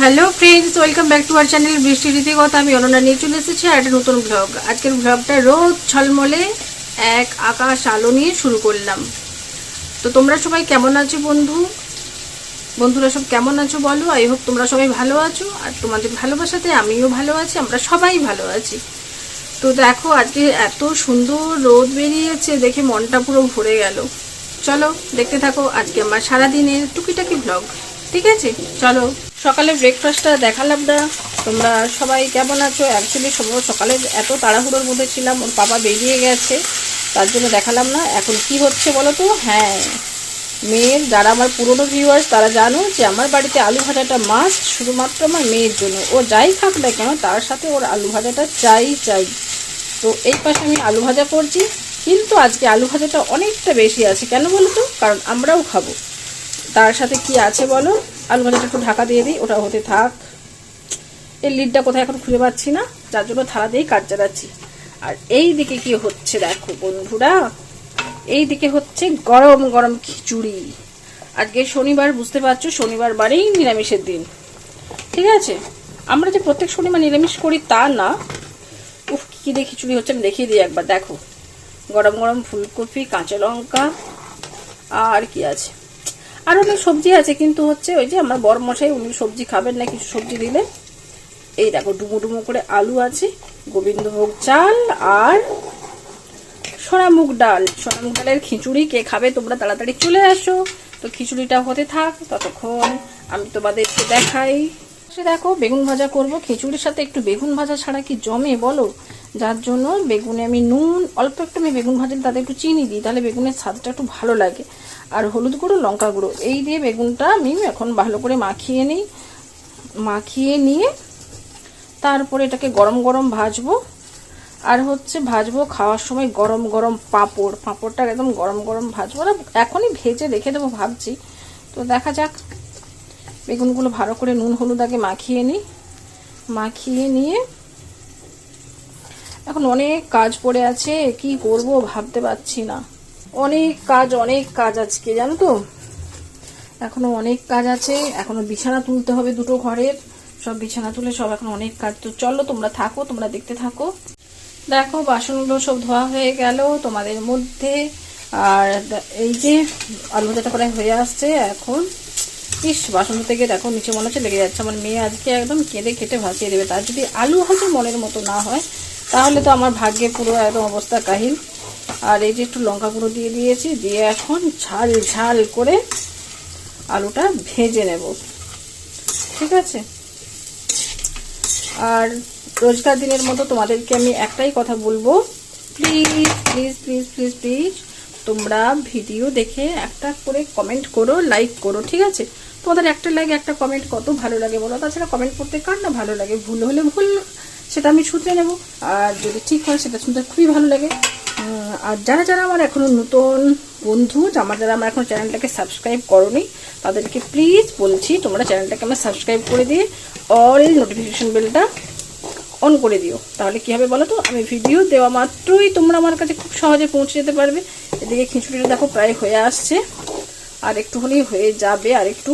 Hello friends welcome back to our channel Brishti Ritikatha আমি অনন্যা নিয়ে চলে এসেছি আর একটা নতুন ব্লগ আজকের ব্লগটা রোদ ছলমলে এক আকাশ আলো নিয়ে শুরু করলাম। তো তোমরা সবাই কেমন আছো বন্ধু? বন্ধুরা সব কেমন আছো বলো? আই হোপ তোমরা সবাই ভালো আছো। আর তোমাদের ভালোবাসাতে আমিও ভালো আছি, আমরা সবাই ভালো আছি। তো দেখো, আজকে এত সুন্দর রোদ বেরিয়েছে, দেখে মনটা পুরো ভরে গেল। চলো, দেখতে থাকো আজকে আমার সারাদিনের টুকিটাকি ব্লগ ঠিক আছে? চলো। সকালে ব্রেকফাস্টটা দেখালাম না। তোমরা সবাই কেমন আছো? অ্যাকচুয়ালি সকালে এত তাড়াহুড়োর মধ্যে ছিলাম, ওর বাবা বেরিয়ে গেছে, তার জন্য দেখালাম না। এখন কি হচ্ছে বলো তো? হ্যাঁ মেয়ের, যারা আমার পুরনো ভিউয়ার্স তারা জানো যে আমার বাড়িতে আলু ভাজাটা মাস্ট শুধুমাত্র আমার মেয়ের জন্য। ও যাই খাক না কেন, তার সাথে ওর আলু ভাজাটা চাই চাই। তো এই পাশে আমি আলু ভাজা করছি, কিন্তু আজকে আলু ভাজাটা অনেকটা বেশি আছে। কেন বলো তো? কারণ আমরাও খাব। তার সাথে কি আছে বলো? আলু ভাজাটা একটু ঢাকা দিয়ে দিই, ওটা হতে থাক। এই লিডটা কোথায় এখন খুঁজে পাচ্ছি না, যার জন্য থালা দিয়েই কাজ চালাচ্ছি। আর এই দিকে কি হচ্ছে দেখো বন্ধুরা, এই দিকে হচ্ছে গরম গরম খিচুড়ি। আজকে শনিবার, বুঝতে পারছ, শনিবার বারেই নিরামিষের দিন। ঠিক আছে? আমরা যে প্রত্যেক শনিবার নিরামিষ করি তা না। উফ, কী দিয়ে খিচুড়ি হচ্ছে আমি দেখিয়ে দিই একবার, দেখো। গরম গরম ফুলকপি, কাঁচা লঙ্কা, আর কি আছে? আর অনেক সবজি আছে, কিন্তু হচ্ছে ওই যে আমার বড় মশাই উনি সবজি খাবেন না, কিছু সবজি দিলে এই দেখো, ডুমো ডুমো করে আলু আছে গোবিন্দভোগ চাল আর সোনামুগ ডাল। সোনামুগ ডালের খিচুড়ি কে খাবে তোমরা তাড়াতাড়ি চলে আসো। তো খিচুড়িটা হতে থাক, ততক্ষণ আমি তোমাদেরকে দেখাই। সে দেখো, বেগুন ভাজা করব। খিচুড়ির সাথে একটু বেগুন ভাজা ছাড়া কি জমে বলো? যার জন্য বেগুনে আমি নুন, অল্প একটু আমি বেগুন ভাজলে তাতে একটু চিনি দিই, তাহলে বেগুনের স্বাদটা একটু ভালো লাগে। আর হলুদ গুঁড়ো, লঙ্কা গুঁড়ো। এই দিয়ে বেগুনটা আমি এখন ভালো করে মাখিয়ে নিই। মাখিয়ে নিয়ে তারপরে এটাকে গরম গরম ভাজবো। আর হচ্ছে ভাজবো খাওয়ার সময় গরম গরম পাঁপড়। পাঁপড়টা একদম গরম গরম ভাজবো। না এখনই ভেজে রেখে দেবো ভাবছি। তো দেখা যাক। বেগুনগুলো ভালো করে নুন হলুদ আগে মাখিয়ে নিই। মাখিয়ে নিয়ে এখন অনেক কাজ পড়ে আছে। কি করব ভাবতে পারছি না। অনেক কাজ অনেক কাজ আজকে, জানো তো? এখনও অনেক কাজ আছে, এখনও বিছানা তুলতে হবে দুটো ঘরের। সব বিছানা তুলে সব এখন অনেক কাজ। তো চলো তোমরা থাকো, তোমরা দেখতে থাকো। দেখো, বাসনগুলো সব ধোয়া হয়ে গেল তোমাদের মধ্যে। আর এই যে আলু ভাজাটা প্রায় হয়ে আসছে এখন। ইস, বাসন থেকে দেখো, নিচে মনে হচ্ছে লেগে যাচ্ছে। আমার মেয়ে আজকে একদম কেঁদে কেটে ভাসিয়ে দেবে। তার যদি আলু ভাজা মনের মতো না হয়, তাহলে তো আমার ভাগ্যে পুরো একদম অবস্থা কাহিল। আর এই যে একটু লঙ্কা গুঁড়ো দিয়ে দিয়েছি, দিয়ে এখন ঝাল ঝাল করে আলুটা ভেজে নেব। ঠিক আছে? আর রোজকার দিনের মতো তোমাদেরকে আমি একটাই কথা বলব please please please please please তোমরা ভিডিও দেখে একটা করে কমেন্ট করো লাইক করো, ঠিক আছে? তোমাদের একটা লাইক একটা কমেন্ট কত ভালো লাগে বলো? তাছাড়া কমেন্ট করতে কার না ভালো লাগে? ভুল হলে ভুল, সেটা আমি শুধরে নেব। আর যদি ঠিক হয়, সেটা শুনতে খুবই ভালো লাগে। আর যারা যারা আমার এখনও নতুন বন্ধু আমার যারা আমার এখন চ্যানেলটাকে সাবস্ক্রাইব করনি, তাদেরকে প্লিজ বলছি, তোমরা চ্যানেলটাকে আমার সাবস্ক্রাইব করে দিয়ে অল নোটিফিকেশন বেলটা অন করে দিও। তাহলে কী হবে বলো তো আমি ভিডিও দেওয়া মাত্রই তোমরা আমার কাছে খুব সহজে পৌঁছে যেতে পারবে। এদিকে খিচুড়িটা দেখো প্রায় হয়ে আসছে। আর একটু হলেই হয়ে যাবে আর একটু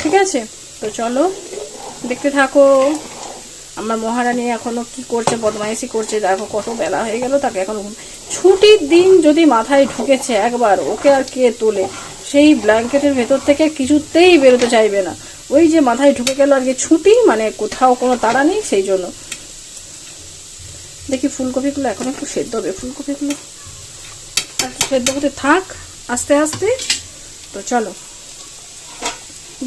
ঠিক আছে? তো চলো, দেখতে থাকো। আমার মহারানী এখনও কি করছে, বদমাইশি করছে, দেখো কত বেলা হয়ে গেল তাকে এখন ছুটির দিন যদি মাথায় ঢুকেছে একবার, ওকে আর কে তোলে? সেই ব্ল্যাঙ্কেটের ভেতর থেকে কিছুতেই বেরোতে চাইবে না। ওই যে মাথায় ঢুকে গেল আর কি ছুটি মানে কোথাও কোনো তাড়া নেই, সেই জন্য। দেখি ফুলকপিগুলো এখন একটু সেদ্ধ হবে। ফুলকপিগুলো আর সেদ্ধ হতে থাক, আস্তে আস্তে। তো চলো,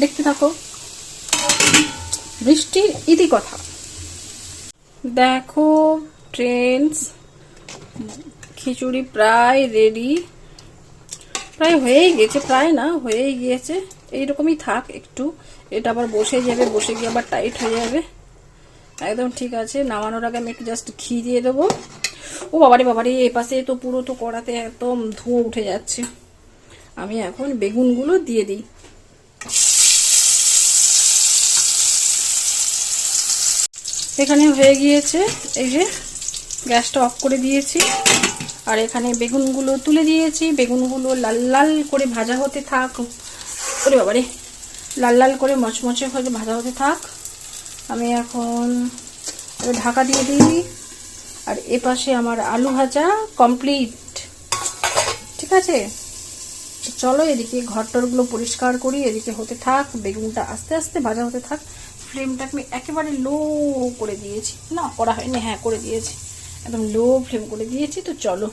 দেখতে থাকো। বৃষ্টির ইতি কথা। দেখো ট্রেন্স খিচুড়ি প্রায় রেডি প্রায় হয়েই গেছে, প্রায় না, হয়েই গিয়েছে। এইরকমই থাক একটু। এটা আবার বসে যাবে, বসে গিয়ে আবার টাইট হয়ে যাবে। একদম ঠিক আছে, নামানোর আগে আমি একটু জাস্ট ঘি দিয়ে দেবো। ও বাবারে বাবারে, এ পাশে তো পুরো তো কড়াতে একদম ধুয়ো উঠে যাচ্ছে। আমি এখন বেগুনগুলো দিয়ে দিই। এখানে হয়ে গিয়েছে এই যে গ্যাসটা অফ করে দিয়েছি। আর এখানে বেগুনগুলো তুলে দিয়েছি। বেগুনগুলো লাল লাল করে ভাজা হতে থাক। ওরে বাবারে, লাল লাল করে মচমচে হয়ে ভাজা হতে থাক। আমি এখন ঢাকা দিয়ে দিই। আর এ পাশে আমার আলু ভাজা কমপ্লিট ঠিক আছে? চলো এদিকে ঘরটরগুলো পরিষ্কার করি। এদিকে হতে থাক, বেগুনটা আস্তে আস্তে ভাজা হতে থাক। ফ্লেমটা আমি একেবারে লো করে দিয়েছি। না, করা হয়নি হ্যাঁ করে দিয়েছি। একদম লো ফ্লেম করে দিয়েছি, তো চলো।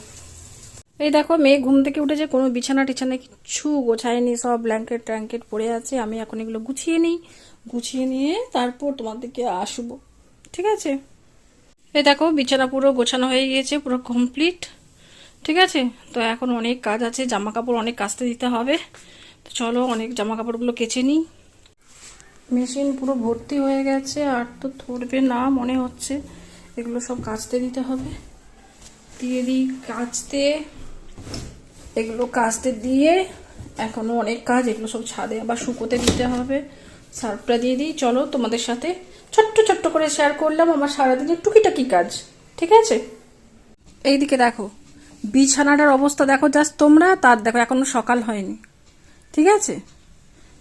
এই দেখো, মেয়ে ঘুম থেকে উঠেছে, কোনো বিছানা টিছানা কিচ্ছু গোছায়নি, সব ব্ল্যাঙ্কেট ট্র্যাঙ্কেট পড়ে আছে, আমি এখন এগুলো গুছিয়ে নিই। গুছিয়ে নিয়ে তারপর তোমাদেরকে আসব, ঠিক আছে? এই দেখো, বিছানা পুরো গোছানো হয়ে গিয়েছে, পুরো কমপ্লিট ঠিক আছে? তো এখন অনেক কাজ আছে, জামা কাপড় অনেক কাচতে দিতে হবে। তো চলো, অনেক জামা কাপড়গুলো কেচে নিই। মেশিন পুরো ভর্তি হয়ে গেছে, আর তো ধরবে না, মনে হচ্ছে। এগুলো সব কাচতে দিতে হবে। দিয়ে দিই কাচতে। এগুলো কাচতে দিয়ে এখনও অনেক কাজ, এগুলো সব ছাদে আবার শুকোতে দিতে হবে। সার্ফটা দিয়ে দিই। চলো তোমাদের সাথে ছোট্ট ছোট্ট করে শেয়ার করলাম আমার সারাদিনের টুকিটাকি কাজ। ঠিক আছে? এইদিকে দেখো, বিছানাটার অবস্থা দেখো, জাস্ট তোমরা, তার দেখো এখনও সকাল হয়নি। ঠিক আছে?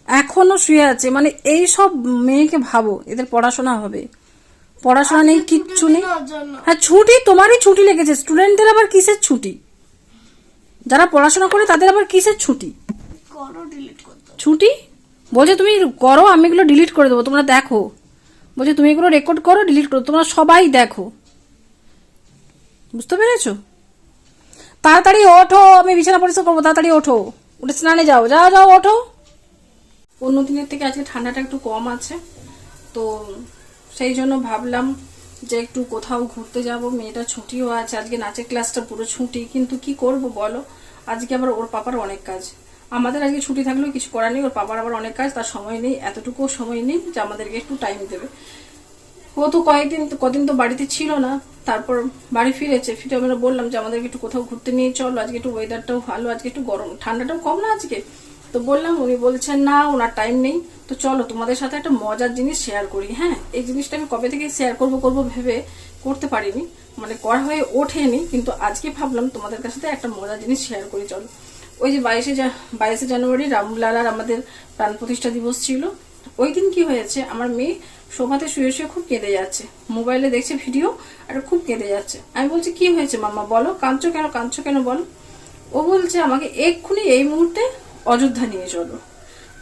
এখনও শুয়ে আছে। মানে এই সব মেয়েকে ভাবো এদের পড়াশোনা হবে। পড়াশোনা নেই কিচ্ছু নেই। হ্যাঁ ছুটি তোমারই ছুটি লেগেছে। স্টুডেন্টদের আবার কিসের ছুটি? যারা পড়াশোনা করে তাদের আবার কিসের ছুটি? করো ডিলিট ছুটি? বলছে তুমি করো আমি এগুলো ডিলিট করে দেবো তোমরা দেখো। বলছে তুমি এগুলো রেকর্ড করো ডিলিট করো তোমরা সবাই দেখো। বুঝতে পেরেছ? তাড়াতাড়ি ওঠো আমি বিছানা পরিষ্কার করব তাড়াতাড়ি ওঠো। উঠে স্নানে যাও যাও যাও ওঠো। অন্য দিনের থেকে আজকে ঠান্ডাটা একটু কম আছে। তো সেই জন্য ভাবলাম যে একটু কোথাও ঘুরতে যাব। মেয়েটা ছুটিও আছে, আজকে নাচের ক্লাসটা পুরো ছুটি। কিন্তু কি করব বলো? আজকে আবার ওর পাপার অনেক কাজ। আমাদের আজকে ছুটি থাকলেও কিছু করার নেই, ওর পাপার আবার অনেক কাজ, তার সময় নেই, এতটুকুও সময় নেই যে আমাদেরকে একটু টাইম দেবে। ও তো কয়েকদিন, কদিন তো বাড়িতে ছিল না, তারপর বাড়ি ফিরেছে। ফিরে আমরা বললাম যে আমাদেরকে একটু কোথাও ঘুরতে নিয়ে চলো, আজকে একটু ওয়েদারটাও ভালো, আজকে একটু গরম। ঠান্ডাটাও কম না আজকে? তো বললাম, উনি বলছেন, না, ওনার টাইম নেই। তো চলো, তোমাদের সাথে একটা মজার জিনিস শেয়ার করি হ্যাঁ? এই জিনিসটা আমি কবে থেকে শেয়ার করব করব ভেবে করতে পারিনি। মানে করা হয়ে ওঠেনি, কিন্তু আজকে ভাবলাম তোমাদের কাছে একটা মজার জিনিস শেয়ার করি, চলো। ওই যে বাইশে বাইশে জানুয়ারি রামলালার আমাদের প্রাণ প্রতিষ্ঠা দিবস ছিল। ওই দিন কি হয়েছে, আমার মেয়ে সোফাতে শুয়ে শুয়ে খুব কেঁদে যাচ্ছে। মোবাইলে দেখছে ভিডিও আর খুব কেঁদে যাচ্ছে। আমি বলছি, কি হয়েছে মামা বলো? কাঁদছো কেন? কাঁদছো কেন বলো? ও বলছে, আমাকে এক্ষুনি এই মুহূর্তে অযোধ্যা নিয়ে চলো।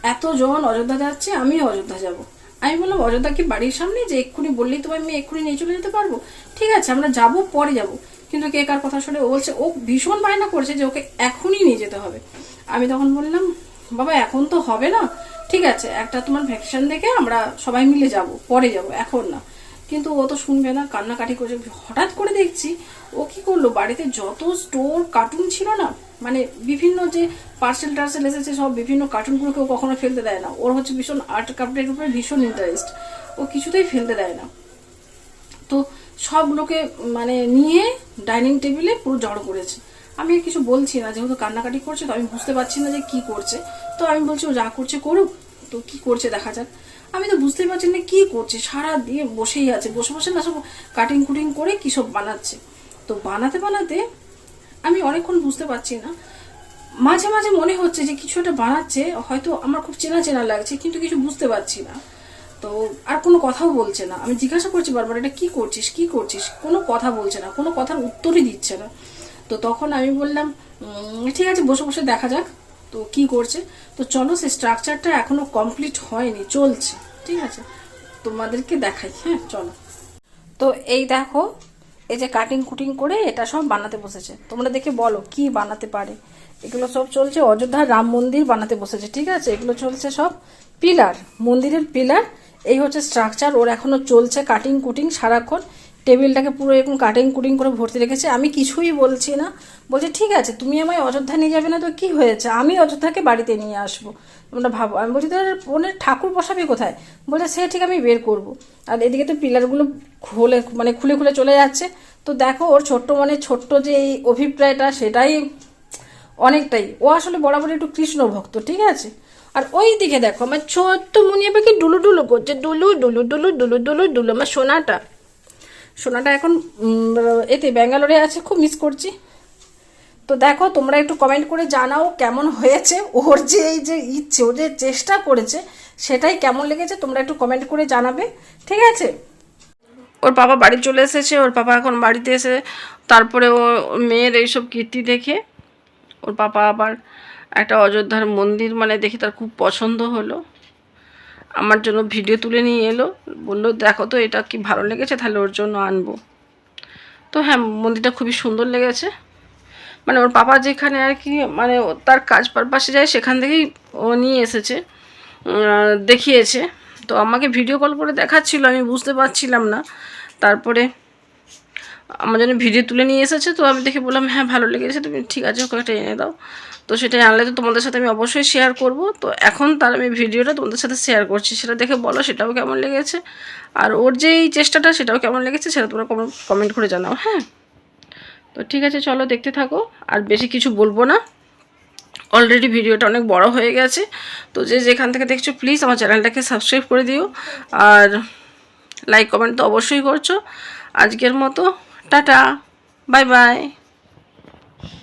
এতজন অযোধ্যা যাচ্ছে আমি অযোধ্যা যাব। আমি বললাম, অযোধ্যা কি বাড়ির সামনে? যে এক্ষুনি বললেই তো আমি এক্ষুনি নিয়ে চলে যেতে পারব। ঠিক আছে, আমরা যাব, পরে যাব। কিন্তু কে কার কথা শুনে ও বলছে, ও ভীষণ বায়না করছে যে ওকে এখনই নিয়ে যেতে হবে। আমি তখন বললাম, বাবা, এখন তো হবে না। ঠিক আছে, একটা তোমার ভ্যাকেশন দেখে আমরা সবাই মিলে যাব, পরে যাব, এখন না। কিন্তু ও তো শুনবে না, কান্নাকাটি করছে। হঠাৎ করে দেখছি ও কি করল? বাড়িতে যত স্টোর কার্টুন ছিল না মানে বিভিন্ন যে পার্সেল টার্সেল এসেছে, সব বিভিন্ন কার্টুনগুলোকে ও কখনো ফেলতে দেয় না। ওর হচ্ছে ভীষণ আর্ট কাপড়ের উপরে ভীষণ ইন্টারেস্ট ও কিছুতেই ফেলতে দেয় না। তো সবগুলোকে মানে নিয়ে ডাইনিং টেবিলে পুরো জড়ো করেছে। আমি কিছু বলছি না, যেহেতু কান্নাকাটি করছে, তো আমি বুঝতে পারছি না যে কি করছে। তো আমি বলছি ও যা করছে করুক। তো কি করছে দেখা যাক। আমি তো বুঝতেই পারছি না কি করছে। সারা দিয়ে বসেই আছে। বসে বসে না সব কাটিং কুটিং করে কি সব বানাচ্ছে? তো বানাতে বানাতে আমি অনেকক্ষণ বুঝতে পারছি না। মাঝে মাঝে মনে হচ্ছে যে কিছু একটা বানাচ্ছে, হয়তো আমার খুব চেনা চেনা লাগছে, কিন্তু কিছু বুঝতে পারছি না। তো আর কোনো কথাও বলছে না। আমি জিজ্ঞাসা করছি বারবার, এটা কি করছিস? কি করছিস? কোনো কথা বলছে না, কোনো কথার উত্তরই দিচ্ছে না। তো তখন আমি বললাম ঠিক আছে, বসে বসে দেখা যাক। তো কি করছে? তো চলো সেই স্ট্রাকচারটা এখনও কমপ্লিট হয়নি, চলছে। ঠিক আছে? তোমাদেরকে দেখাই হ্যাঁ চলো। তো এই দেখো, এই যে কাটিং কুটিং করে এটা সব বানাতে বসেছে। তোমরা দেখে বলো, কি বানাতে পারে? এগুলো সব চলছে অযোধ্যা রাম মন্দির বানাতে বসেছে, ঠিক আছে? এগুলো চলছে সব পিলার মন্দিরের পিলার এই হচ্ছে স্ট্রাকচার ওর এখনও চলছে কাটিং কুটিং সারাক্ষণ। টেবিলটাকে পুরো এরকম কাটিং কুটিং করে ভর্তি রেখেছে। আমি কিছুই বলছি না। বলছে, ঠিক আছে, তুমি আমায় অযোধ্যা নিয়ে যাবে না তো কি হয়েছে? আমি অযোধ্যাকে বাড়িতে নিয়ে আসব। তোমরা ভাবো। আমি বলছি, তোর বোনের ঠাকুর বসাবে কোথায়? বলছে, সে ঠিক আমি বের করব। আর এদিকে তো পিলারগুলো খুলে মানে খুলে খুলে চলে যাচ্ছে। তো দেখো, ওর ছোট্ট মানে ছোট্ট যে এই অভিপ্রায়টা, সেটাই অনেকটাই। ও আসলে বরাবর একটু কৃষ্ণ ভক্ত ঠিক আছে? আর ওই দিকে দেখো, আমার ছোট্ট মুনিয়া পাখি ডুলু ডুলু করছে ডুলু ডুলু ডুলু ডুলু ডুলু ডুলু, আমার সোনাটা। সোনাটা এখন এতে ব্যাঙ্গালোরে আছে, খুব মিস করছি। তো দেখো, তোমরা একটু কমেন্ট করে জানাও কেমন হয়েছে। ওর যে এই যে ইচ্ছে, ও যে চেষ্টা করেছে, সেটাই কেমন লেগেছে, তোমরা একটু কমেন্ট করে জানাবে। ঠিক আছে? ওর বাবা বাড়ি চলে এসেছে, ওর বাবা এখন বাড়িতে এসে, তারপরে ও মেয়ের এইসব কীর্তি দেখে, ওর পাপা আবার একটা অযোধ্যার মন্দির মানে দেখে তার খুব পছন্দ হলো। আমার জন্য ভিডিও তুলে নিয়ে এলো। বলল, দেখো তো, এটা কি ভালো লেগেছে? তাহলে ওর জন্য আনব। তো হ্যাঁ মন্দিরটা খুবই সুন্দর লেগেছে। মানে ওর পাপা যেখানে আর কি মানে তার কাজ পারপাসে যায়, সেখান থেকেই ও নিয়ে এসেছে দেখিয়েছে। তো আমাকে ভিডিও কল করে দেখাচ্ছিল, আমি বুঝতে পারছিলাম না। তারপরে আমার জন্য ভিডিও তুলে নিয়ে এসেছে, তো আমি দেখে বললাম হ্যাঁ ভালো লেগেছে, তুমি ঠিক আছে, ওকে একটা এনে দাও। তো সেটা আনলে তো তোমাদের সাথে আমি অবশ্যই শেয়ার করব। তো এখন তার আমি ভিডিওটা তোমাদের সাথে শেয়ার করছি, সেটা দেখে বলো সেটাও কেমন লেগেছে। আর ওর যে এই চেষ্টাটা সেটাও কেমন লেগেছে সেটা তোমরা কমেন্ট করে জানাও হ্যাঁ? তো ঠিক আছে, চলো দেখতে থাকো, আর বেশি কিছু বলব না। অলরেডি ভিডিওটা অনেক বড় হয়ে গেছে, তো যে যেখান থেকে দেখছ প্লিজ আমার চ্যানেলটাকে সাবস্ক্রাইব করে দিও। আর লাইক কমেন্ট তো অবশ্যই করছ। আজকের মতো, টাটা বাই বাই